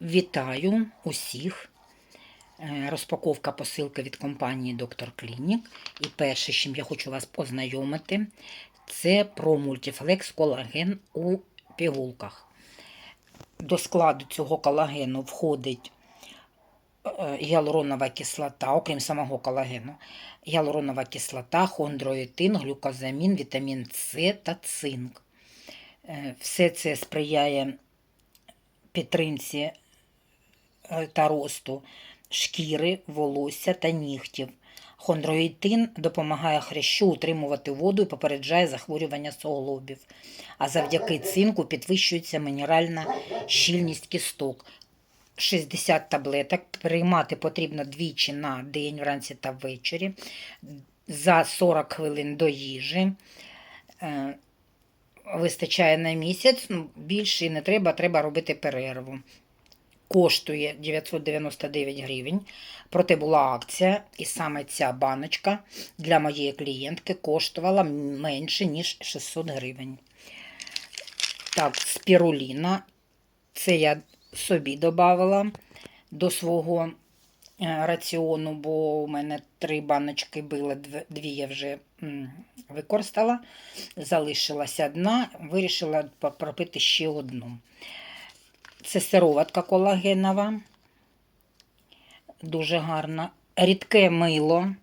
Вітаю усіх. Е, Розпаковка посилки від компанії Доктор Клінік. І перше, з чим я хочу вас познайомити, це про мультифлекс колаген у пігулках. До складу цього колагену входить е, гіалуронова кислота, окрім самого колагену, гіалуронова кислота, хондроїтин, глюкозамін, вітамін С та цинк. Е, Все це сприяє підтримці та росту шкіри, волосся та нігтів. Хондроїтин допомагає хрящу утримувати воду і попереджає захворювання суглобів. А завдяки цинку підвищується мінеральна щільність кісток. 60 таблеток приймати потрібно двічі на день, вранці та ввечері, за 40 хвилин до їжі. Е, Вистачає на місяць, ну, більше не треба, треба робити перерву. Коштує 999 гривень. Проте була акція, і саме ця баночка для моєї клієнтки коштувала менше, ніж 600 гривень. Так, спіруліна. Це я собі додавала до свого е, раціону, бо у мене три баночки було, дві я вже використала. Залишилася одна, вирішила пропити ще одну. Це сироватка колагенова. Дуже гарна. Рідке мило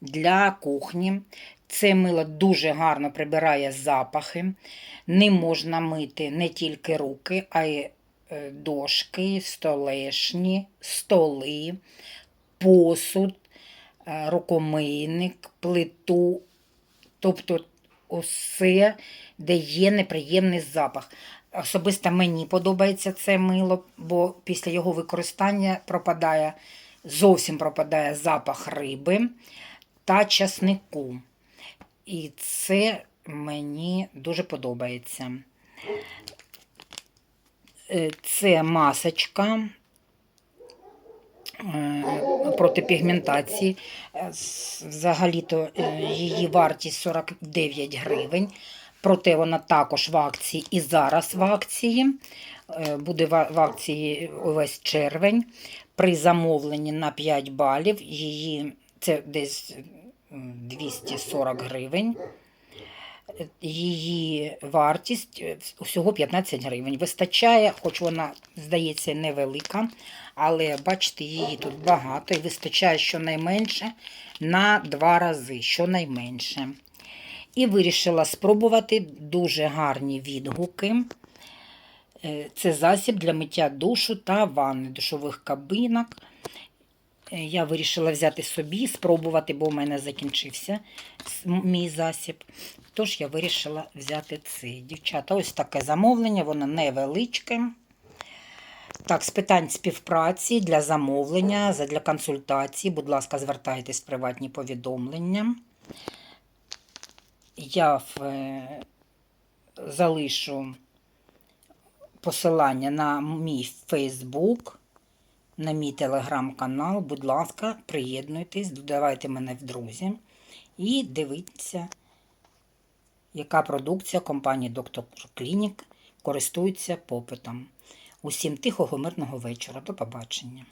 для кухні. Це мило дуже гарно прибирає запахи. Не можна мити не тільки руки, а й е, дошки, столешні, столи, посуд, е, рукомийник, плиту. Тобто усе, де є неприємний запах. Особисто мені подобається це мило, бо після його використання пропадає, зовсім пропадає запах риби та часнику. І це мені дуже подобається. Е, Це масочка е, проти пігментації. Е, Взагалі-то е, її вартість 49 гривень. Проте вона також в акції і зараз в акції. Е, Буде в акції увесь червень. При замовленні на 5 балів її це десь 240 гривень. Її вартість е, усього 15 гривень. Вистачає, хоч вона, здається, невелика, але бачите, її тут багато і вистачає щонайменше на два рази, щонайменше. І вирішила спробувати дуже гарні відгуки. Е, Це засіб для миття душу та ванни, душових кабинок. Е, Я вирішила взяти собі, спробувати, бо у мене закінчився мій засіб. Тож я вирішила взяти цей. Дівчата, ось таке замовлення, воно невеличке. Так, з питань співпраці для замовлення, для консультації, будь ласка, звертайтесь в приватні повідомлення. Я в, е, залишу посилання на мій Фейсбук, на мій телеграм-канал. Будь ласка, приєднуйтесь, додавайте мене в друзі і дивіться, яка продукція компанії Доктор Клінік користується попитом. Усім тихого, мирного вечора. До побачення.